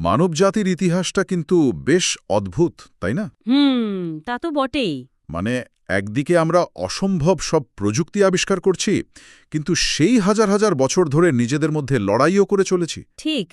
মানবজাতির ইতিহাসটা কিন্তু বেশ অদ্ভুত তাই না? হুম তা তো বটেই। মানে একদিকে আমরা অসম্ভব সব প্রযুক্তি আবিষ্কার করছি কিন্তু সেই হাজার হাজার বছর ধরে নিজেদের মধ্যে লড়াইও করে চলেছি। ঠিক।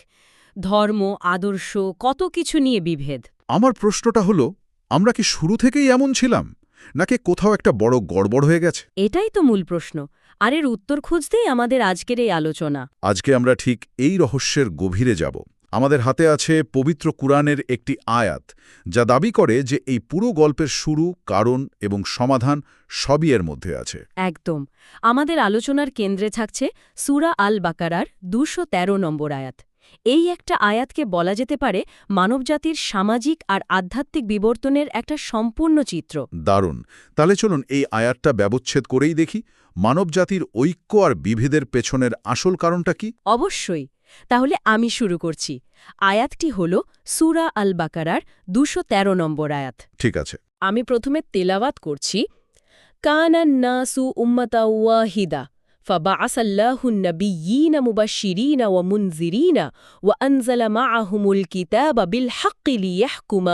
ধর্ম আদর্শ কত কিছু নিয়ে বিভেদ। আমার প্রশ্নটা হলো আমরা কি শুরু থেকেই এমন ছিলাম নাকি কোথাও একটা বড় গড়বড় হয়ে গেছে? এটাই তো মূল প্রশ্ন। আর এর উত্তর খুঁজতেই আমাদের আজকের এই আলোচনা। আজকে আমরা ঠিক এই রহস্যের গভীরে যাব। আমাদের হাতে আছে পবিত্র কুরআনের একটি আয়াত যা দাবি করে যে এই পুরো গল্পের শুরু কারণ এবং সমাধান সবই এর মধ্যে আছে। একদম। আমাদের আলোচনার কেন্দ্রে থাকছে সুরা আল বাকারার দুশো নম্বর আয়াত। এই একটা আয়াতকে বলা যেতে পারে মানবজাতির সামাজিক আর আধ্যাত্মিক বিবর্তনের একটা সম্পূর্ণ চিত্র। দারুণ। তাহলে চলুন এই আয়াতটা ব্যবচ্ছেদ করেই দেখি মানবজাতির ঐক্য আর বিভেদের পেছনের আসল কারণটা কি? অবশ্যই। তাহলে আমি শুরু করছি আয়াতটি হল সুরা আল বাকারার দুশো নম্বর আয়াত ঠিক আছে আমি প্রথমে তেলাওয়াত করছি কানান্নাসু উম্মাতা ওয়াহিদা فبعث الله النبيين مبشرين ومنذرين وأنزل معهم الكتاب بالحق ليحكم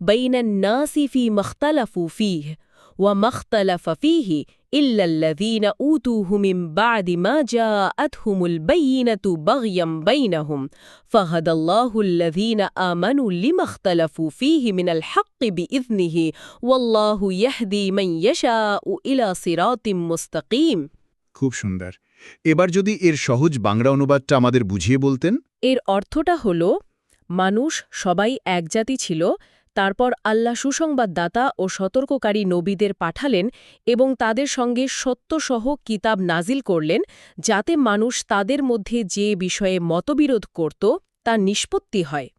بين الناس فيما اختلفوا فيه وما اختلف فيه ইল্লাল্লাযীনা উতুহু মিন বাদি মা জাআতহুমুল বাইয়িনাতু বাগয়াম বাইনাহুম ফাহাদাল্লাহুল্লাযীনা আমানু লিমাখতালাফু ফীহি মিনাল হাক্কি বিইযনিহি ওয়াল্লাহু ইয়াহদি মান ইয়াশাউ ইলা সিরাতিম মুস্তাকিম খুব সুন্দর। এবার যদি এর সহজ বাংলা অনুবাদটা আমাদের বুঝিয়ে বলতেন? এর অর্থটা হলো মানুষ সবাই এক জাতি ছিল তারপর আল্লাহ সুসংবাদদাতা ও সতর্ককারী নবীদের পাঠালেন এবং তাদের সঙ্গে সত্যসহ কিতাব নাজিল করলেন যাতে মানুষ তাদের মধ্যে যে বিষয়ে মতবিরোধ করত তা নিষ্পত্তি হয়।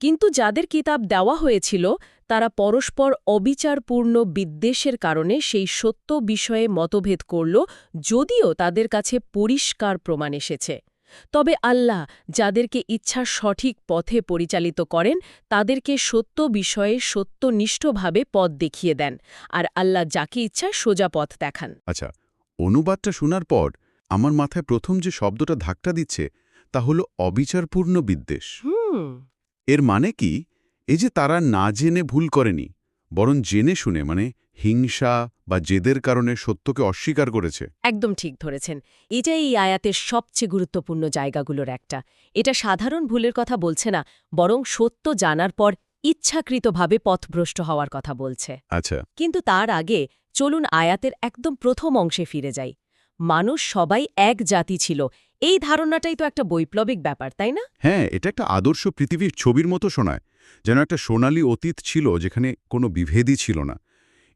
কিন্তু যাদের কিতাব দেওয়া হয়েছিল তারা পরস্পর অবিচারপূর্ণ বিদ্বেষের কারণে সেই সত্য বিষয়ে মতভেদ করল যদিও তাদের কাছে পরিষ্কার প্রমাণ এসেছে। তবে আল্লাহ যাদেরকে ইচ্ছা সঠিক পথে পরিচালিত করেন তাদেরকে সত্য বিষয়ে সত্যনিষ্ঠভাবে পথ দেখিয়ে দেন আর আল্লাহ যাকে ইচ্ছা সোজা পথ দেখান। আচ্ছা অনুবাদটা শোনার পর আমার মাথায় প্রথম যে শব্দটা ধাক্কা দিচ্ছে তা হল অবিচারপূর্ণ বিদ্বেষ। এর মানে কি? এই যে তারা না জেনে ভুল করেনি বরং জেনে শুনে মানে হিংসা বা জেদের কারণে সত্যকে অস্বীকার করেছে। একদম ঠিক ধরেছেন। এটা এই আয়াতের সবচেয়ে গুরুত্বপূর্ণ জায়গাগুলোর একটা। এটা সাধারণ ভুলের কথা বলছে না বরং সত্য জানার পর ইচ্ছাকৃতভাবে পথভ্রষ্ট হওয়ার কথা বলছে। আচ্ছা। কিন্তু তার আগে চলুন আয়াতের একদম প্রথম অংশে ফিরে যাই। মানুষ সবাই এক জাতি ছিল। এই ধারণাটাই তো একটা বৈপ্লবিক ব্যাপার তাই না? হ্যাঁ এটা একটা আদর্শ পৃথিবীর ছবির মতো শোনায়। যেন একটা সোনালী অতীত ছিল যেখানে কোনো বিভেদই ছিল না।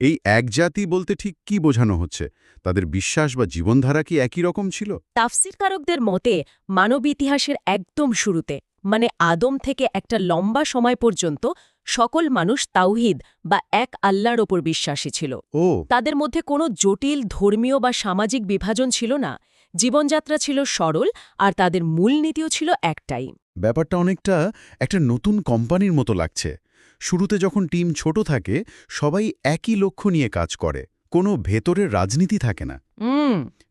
এই এক জাতি বলতে ঠিক কি বোঝানো হচ্ছে? তাদের বিশ্বাস বা জীবনধারা কি একই রকম ছিল? তাফসিরকারকদের মতে মানব ইতিহাসের একদম শুরুতে মানে আদম থেকে একটা লম্বা সময় পর্যন্ত সকল মানুষ তাওহিদ বা এক আল্লাহর ওপর বিশ্বাসী ছিল। ও। তাদের মধ্যে কোনো জটিল ধর্মীয় বা সামাজিক বিভাজন ছিল না। জীবনযাত্রা ছিল সরল আর তাদের মূলনীতিও ছিল একটাই। ব্যাপারটা অনেকটা একটা নতুন কোম্পানির মতো লাগছে। শুরুতে যখন টিম ছোট থাকে সবাই একই লক্ষ্য নিয়ে কাজ করে। কোনো ভেতরের রাজনীতি থাকে না।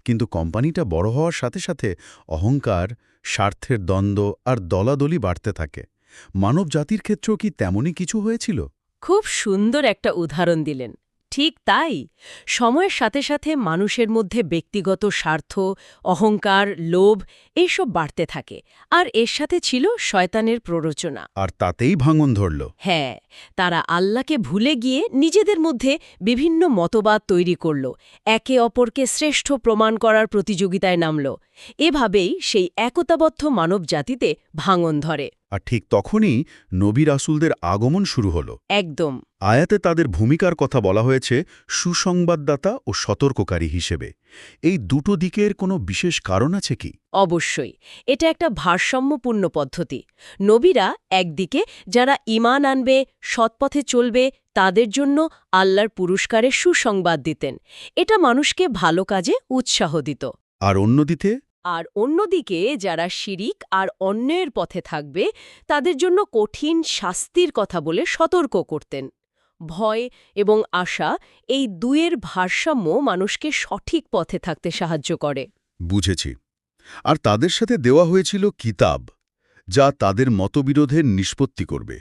কিন্তু কোম্পানিটা বড় হওয়ার সাথে সাথে অহংকার স্বার্থের দ্বন্দ্ব আর দলাদলি বাড়তে থাকে। মানব জাতির ক্ষেত্রেও কি তেমনই কিছু হয়েছিল? খুব সুন্দর একটা উদাহরণ দিলেন। ঠিক তাই। সময়ের সাথে সাথে মানুষের মধ্যে ব্যক্তিগত স্বার্থ অহংকার লোভ এইসব বাড়তে থাকে। আর এর সাথে ছিল শয়তানের প্ররোচনা। আর তাতেই ভাঙন ধরল। হ্যাঁ তারা আল্লাহকে ভুলে গিয়ে নিজেদের মধ্যে বিভিন্ন মতবাদ তৈরি করল। একে অপরকে শ্রেষ্ঠ প্রমাণ করার প্রতিযোগিতায় নামল। এভাবেই সেই একতাবদ্ধ মানব জাতিতে ভাঙন ধরে। আর ঠিক তখনই নবী রাসুলদের আগমন শুরু হল। একদম। আয়াতে তাদের ভূমিকার কথা বলা হয়েছে সুসংবাদদাতা ও সতর্ককারী হিসেবে। এই দুটো দিকের কোনো বিশেষ কারণ আছে কি? অবশ্যই। এটা একটা ভারসাম্যপূর্ণ পদ্ধতি। নবীরা একদিকে যারা ইমান আনবে সৎপথে চলবে তাদের জন্য আল্লাহর পুরস্কারের সুসংবাদ দিতেন। এটা মানুষকে ভালো কাজে উৎসাহ দিত। আর অন্যদিকে আর অন্যদিকে যারা শিরিক আর অন্যের পথে থাকবে তাদের জন্য কঠিন শাস্তির কথা বলে সতর্ক করতেন। ভয় এবং আশা এই দুয়ের ভারসাম্য মানুষকে সঠিক পথে থাকতে সাহায্য করে। বুঝেছি। আর তাদের সাথে দেওয়া হয়েছিল কিতাব যা তাদের মতবিরোধের নিষ্পত্তি করবে।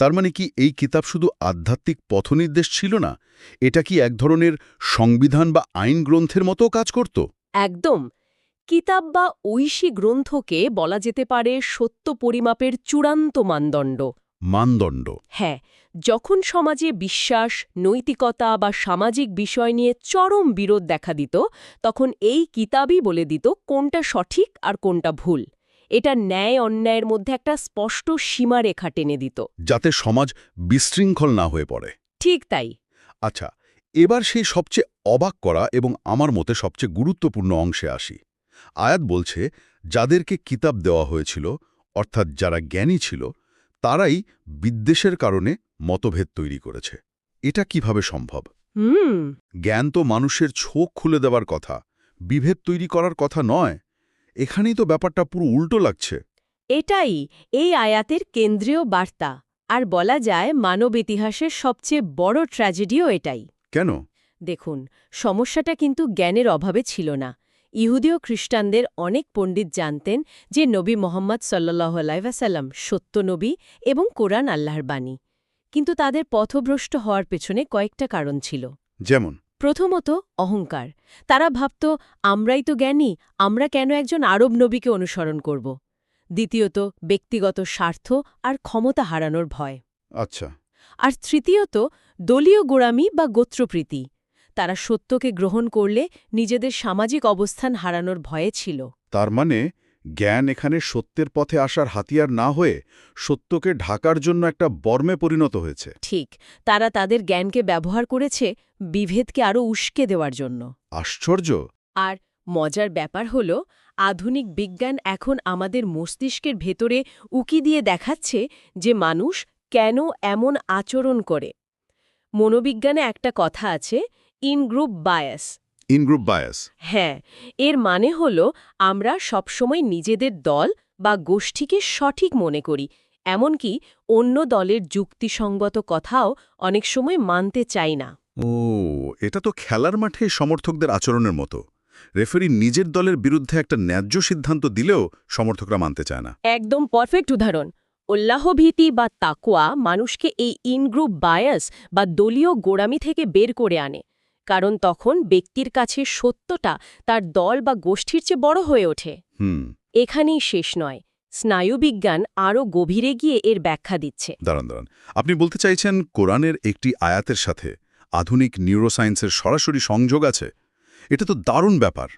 তার মানে কি এই কিতাব শুধু আধ্যাত্মিক পথনির্দেশ ছিল না এটা কি এক ধরনের সংবিধান বা আইন গ্রন্থের মতো কাজ করত? একদম। কিতাব বা ঐশী গ্রন্থকে বলা যেতে পারে সত্য পরিমাপের চূড়ান্ত মানদণ্ড। মানদণ্ড। হ্যাঁ যখন সমাজে বিশ্বাস নৈতিকতা বা সামাজিক বিষয় নিয়ে চরম বিরোধ দেখা দিত তখন এই কিতাবই বলে দিত কোনটা সঠিক আর কোনটা ভুল। এটা ন্যায় অন্যায়ের মধ্যে একটা স্পষ্ট সীমারেখা টেনে দিত। যাতে সমাজ বিশৃঙ্খল না হয়ে পড়ে। ঠিক তাই। আচ্ছা এবার সেই সবচেয়ে অবাক করা এবং আমার মতে সবচেয়ে গুরুত্বপূর্ণ অংশে আসি। আয়াত বলছে যাদেরকে কিতাব দেওয়া হয়েছিল অর্থাৎ যারা জ্ঞানী ছিল তারাই বিদ্বেষের কারণে মতভেদ তৈরি করেছে। এটা কীভাবে সম্ভব? হুম। জ্ঞান তো মানুষের ছোক খুলে দেওয়ার কথা বিভেদ তৈরি করার কথা নয়। এখানেই তো ব্যাপারটা পুরো উল্টো লাগছে। এটাই এই আয়াতের কেন্দ্রীয় বার্তা আর বলা যায় মানব ইতিহাসের সবচেয়ে বড় ট্র্যাজেডিও এটাই। কেন? দেখুন সমস্যাটা কিন্তু জ্ঞানের অভাবে ছিল না। ইহুদি ও খ্রিস্টানদের অনেক পণ্ডিত জানতেন যে নবী মোহাম্মদ সাল্লাহ আলাইসাল্লাম সত্য নবী এবং কোরআন আল্লাহর বাণী। কিন্তু তাদের পথভ্রষ্ট হওয়ার পেছনে কয়েকটা কারণ ছিল। যেমন? প্রথমত অহংকার। তারা ভাবত আমরাই তো জ্ঞানী আমরা কেন একজন আরব নবীকে অনুসরণ করব? দ্বিতীয়ত ব্যক্তিগত স্বার্থ আর ক্ষমতা হারানোর ভয়। আচ্ছা। আর তৃতীয়ত দলীয় গোড়ামি বা গোত্রপ্রীতি। তারা সত্যকে গ্রহণ করলে নিজেদের সামাজিক অবস্থান হারানোর ভয়ে ছিল। তার মানে জ্ঞান এখানে সত্যের পথে আসার হাতিয়ার না হয়ে সত্যকে ঢাকার জন্য একটা বর্মে পরিণত হয়েছে। ঠিক তারা তাদের জ্ঞানকে ব্যবহার করেছে বিভেদকে আরও উস্কে দেওয়ার জন্য। আশ্চর্য! আর মজার ব্যাপার হল আধুনিক বিজ্ঞান এখন আমাদের মস্তিষ্কের ভেতরে উকি দিয়ে দেখাচ্ছে যে মানুষ কেন এমন আচরণ করে। মনোবিজ্ঞানে একটা কথা আছে ইনগ্রুপ বায়াস। ইনগ্রুপ বায়াস হ্যাঁ এর মানে হল আমরা সবসময় নিজেদের দল বা গোষ্ঠীকে সঠিক মনে করি এমনকি অন্য দলের যুক্তিসঙ্গত কথাও অনেক সময় মানতে চাই না। ও এটা তো খেলার মাঠে সমর্থকদের আচরণের মতো। রেফারি নিজের দলের বিরুদ্ধে একটা ন্যায্য সিদ্ধান্ত দিলেও সমর্থকরা মানতে চায় না। একদম পারফেক্ট উদাহরণ। উল্লাহভীতি বা তাকুয়া মানুষকে এই ইনগ্রুপ বায়াস বা দলীয় গোড়ামি থেকে বের করে আনে। কারণ তখন ব্যক্তির কাছে সত্যটা তার দল বা গোষ্ঠীর চেয়ে বড় হয়ে ওঠে। হুম। এখানেই শেষ নয়। স্নায়ুবিজ্ঞান আরও গভীরে গিয়ে এর ব্যাখ্যা দিচ্ছে। দাঁড়ান দাঁড়ান। আপনি বলতে চাইছেন কোরআনের একটি আয়াতের সাথে আধুনিক নিউরোসায়েন্সের সরাসরি সংযোগ আছে? এটা তো দারুণ ব্যাপার।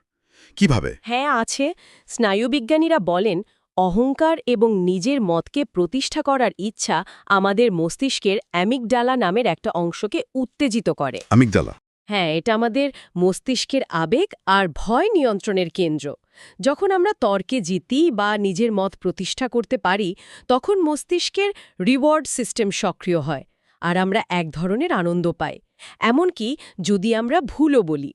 কীভাবে? হ্যাঁ আছে। স্নায়ুবিজ্ঞানীরা বলেন অহংকার এবং নিজের মতকে প্রতিষ্ঠা করার ইচ্ছা আমাদের মস্তিষ্কের অ্যামিকডালা নামের একটা অংশকে উত্তেজিত করে। আমিকদালা হ্যাঁ এটা আমাদের মস্তিষ্কের আবেগ আর ভয় নিয়ন্ত্রণের কেন্দ্র। যখন আমরা তর্কে জিতি বা নিজের মত প্রতিষ্ঠা করতে পারি, তখন মস্তিষ্কের রিওয়ার্ড সিস্টেম সক্রিয় হয় আর আমরা এক ধরনের আনন্দ পাই। এমনকি যদি আমরা ভুলও বলি।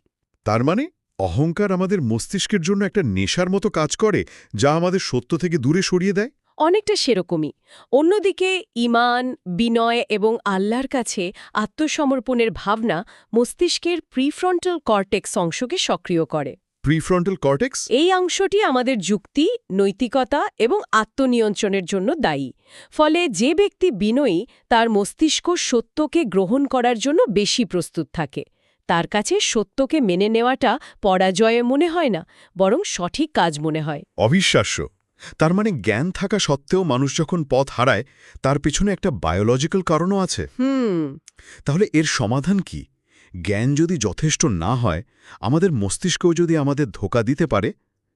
তার মানে অহংকার আমাদের মস্তিষ্কের জন্য একটা নেশার মতো কাজ করে, যা আমাদের সত্য থেকে দূরে সরিয়ে দেয়? অনেকটা সেরকমই। অন্যদিকে ইমান বিনয় এবং আল্লাহর কাছে আত্মসমর্পণের ভাবনা মস্তিষ্কের প্রিফ্রন্টাল কর্টেক্স অংশকে সক্রিয় করে। Prefrontal cortex? এই অংশটি আমাদের যুক্তি নৈতিকতা এবং আত্মনিয়ন্ত্রণের জন্য দায়ী। ফলে যে ব্যক্তি বিনয়ী তার মস্তিষ্ক সত্যকে গ্রহণ করার জন্য বেশি প্রস্তুত থাকে। তার কাছে সত্যকে মেনে নেওয়াটা পরাজয়ে মনে হয় না বরং সঠিক কাজ মনে হয়। অবিশ্বাস্য। তার মানে জ্ঞান থাকা সত্ত্বেও মানুষ যখন পথ হারায় তার পেছনে একটা বায়োলজিক্যাল কারণও আছে। হুম। তাহলে এর সমাধান কি? জ্ঞান যদি যথেষ্ট না হয় আমাদের মস্তিষ্কও যদি আমাদের ধোকা দিতে পারে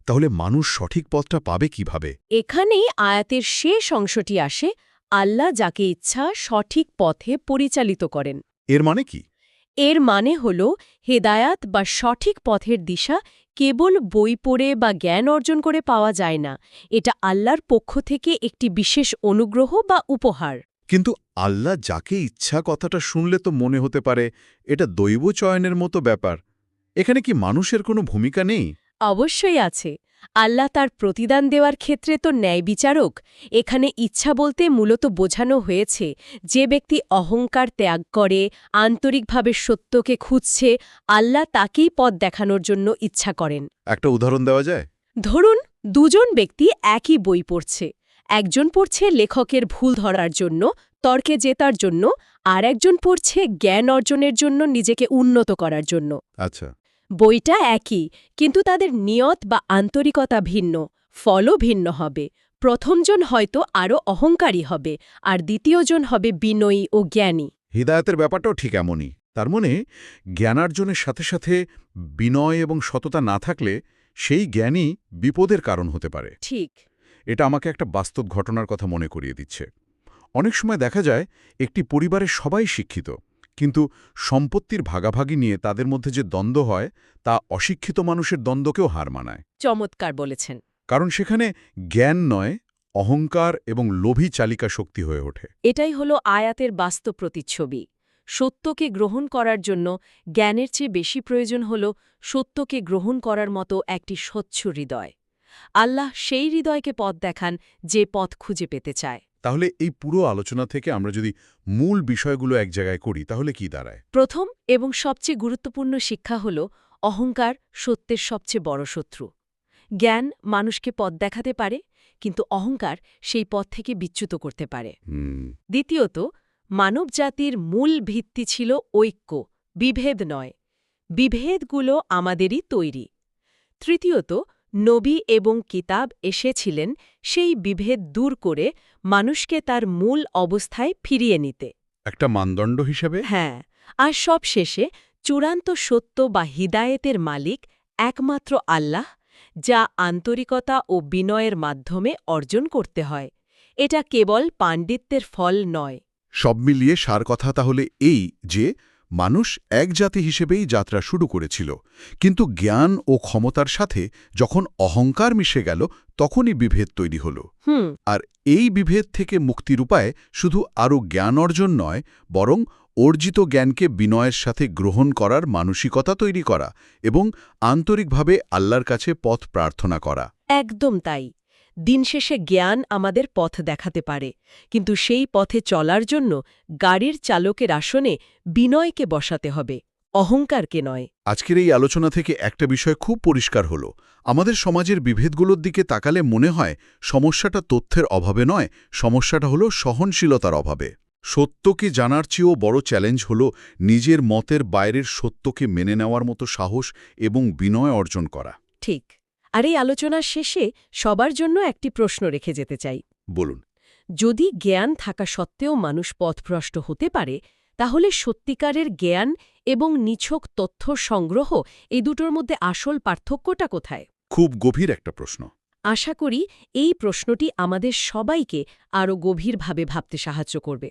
তাহলে মানুষ সঠিক পথটা পাবে কীভাবে? এখানেই আয়াতের শেষ অংশটি আসে আল্লাহ যাকে ইচ্ছা সঠিক পথে পরিচালিত করেন। এর মানে কি? এর মানে হল হেদায়াত বা সঠিক পথের দিশা কেবল বই পড়ে বা জ্ঞান অর্জন করে পাওয়া যায় না। এটা আল্লাহর পক্ষ থেকে একটি বিশেষ অনুগ্রহ বা উপহার। কিন্তু আল্লাহ যাকে ইচ্ছা কথাটা শুনলে তো মনে হতে পারে এটা দৈব চয়নের মতো ব্যাপার। এখানে কি মানুষের কোনো ভূমিকা নেই? অবশ্যই আছে। আল্লাহ তার প্রতিদান দেওয়ার ক্ষেত্রে তো ন্যায় বিচারক এখানে ইচ্ছা বলতে মূলত বোঝানো হয়েছে যে ব্যক্তি অহংকার ত্যাগ করে আন্তরিকভাবে সত্যকে খুঁজছে আল্লাহ তাকেই পথ দেখানোর জন্য ইচ্ছা করেন। একটা উদাহরণ দেওয়া যায়? ধরুন দুজন ব্যক্তি একই বই পড়ছে একজন পড়ছে লেখকের ভুল ধরার জন্য তর্কে জেতার জন্য আর একজন পড়ছে জ্ঞান অর্জনের জন্য নিজেকে উন্নত করার জন্য। আচ্ছা। বইটা একই কিন্তু তাদের নিয়ত বা আন্তরিকতা ভিন্ন ফলও ভিন্ন হবে। প্রথমজন হয়তো আরও অহংকারী হবে আর দ্বিতীয়জন হবে বিনয়ী ও জ্ঞানী। হিদায়তের ব্যাপারটাও ঠিক এমনই। তার মানে জ্ঞানার্জনের সাথে সাথে বিনয় এবং সততা না থাকলে সেই জ্ঞানই বিপদের কারণ হতে পারে। ঠিক। এটা আমাকে একটা বাস্তব ঘটনার কথা মনে করিয়ে দিচ্ছে। অনেক সময় দেখা যায় একটি পরিবারের সবাই শিক্ষিত। কিন্তু সম্পত্তির ভাগাভাগি নিয়ে তাদের মধ্যে যে দ্বন্দ্ব হয় তা অশিক্ষিত মানুষের দ্বন্দ্বকেও হার মানায়। চমৎকার বলেছেন। কারণ সেখানে জ্ঞান নয় অহংকার এবং লোভী চালিকা শক্তি হয়ে ওঠে। এটাই হলো আয়াতের বাস্তব প্রতিচ্ছবি। সত্যকে গ্রহণ করার জন্য জ্ঞানের চেয়ে বেশি প্রয়োজন হল সত্যকে গ্রহণ করার মতো একটি স্বচ্ছ হৃদয়। আল্লাহ সেই হৃদয়কে পথ দেখান যে পথ খুঁজে পেতে চায়। তাহলে এই পুরো আলোচনা থেকে আমরা যদি মূল বিষয়গুলো এক জায়গায় করি তাহলে কি দাঁড়ায়? প্রথম এবং সবচেয়ে গুরুত্বপূর্ণ শিক্ষা হল অহংকার সত্যের সবচেয়ে বড় শত্রু। জ্ঞান মানুষকে পথ দেখাতে পারে কিন্তু অহংকার সেই পথ থেকে বিচ্যুত করতে পারে। দ্বিতীয়ত মানবজাতির মূল ভিত্তি ছিল ঐক্য বিভেদ নয়। বিভেদগুলো আমাদেরই তৈরি। তৃতীয়ত নবী এবং কিতাব এসেছিলেন সেই বিভেদ দূর করে মানুষকে তার মূল অবস্থায় ফিরিয়ে নিতে। একটা মানদণ্ড হিসেবে? হ্যাঁ আর সব শেষে চূড়ান্ত সত্য বা হিদায়েতের মালিক একমাত্র আল্লাহ যা আন্তরিকতা ও বিনয়ের মাধ্যমে অর্জন করতে হয়। এটা কেবল পাণ্ডিত্যের ফল নয়। সব মিলিয়ে সার কথা তাহলে এই যে মানুষ এক জাতি হিসেবেই যাত্রা শুরু করেছিল। কিন্তু জ্ঞান ও ক্ষমতার সাথে যখন অহংকার মিশে গেল তখনই বিভেদ তৈরি হল। আর এই বিভেদ থেকে মুক্তির উপায় শুধু আরও জ্ঞান অর্জন নয় বরং অর্জিত জ্ঞানকে বিনয়ের সাথে গ্রহণ করার মানসিকতা তৈরি করা এবং আন্তরিকভাবে আল্লাহর কাছে পথ প্রার্থনা করা। একদম তাই। দিন শেষে জ্ঞান আমাদের পথ দেখাতে পারে। কিন্তু সেই পথে চলার জন্য গাড়ির চালকের আসনে বিনয়কে বসাতে হবে অহংকারকে নয়। আজকের এই আলোচনা থেকে একটা বিষয় খুব পরিষ্কার হল। আমাদের সমাজের বিভেদগুলোর দিকে তাকালে মনে হয় সমস্যাটা তথ্যের অভাবে নয় সমস্যাটা হলো সহনশীলতার অভাবে। সত্যকে জানার চেয়েও বড় চ্যালেঞ্জ হল নিজের মতের বাইরের সত্যকে মেনে নেওয়ার মতো সাহস এবং বিনয় অর্জন করা। ঠিক। আর এই আলোচনার শেষে সবার জন্য একটি প্রশ্ন রেখে যেতে চাই। বলুন। যদি জ্ঞান থাকা সত্ত্বেও মানুষ পথভ্রষ্ট হতে পারে তাহলে সত্যিকারের জ্ঞান এবং নিছক তথ্য সংগ্রহ এই দুটোর মধ্যে আসল পার্থক্যটা কোথায়? খুব গভীর একটা প্রশ্ন। আশা করি এই প্রশ্নটি আমাদের সবাইকে আরও গভীরভাবে ভাবতে সাহায্য করবে।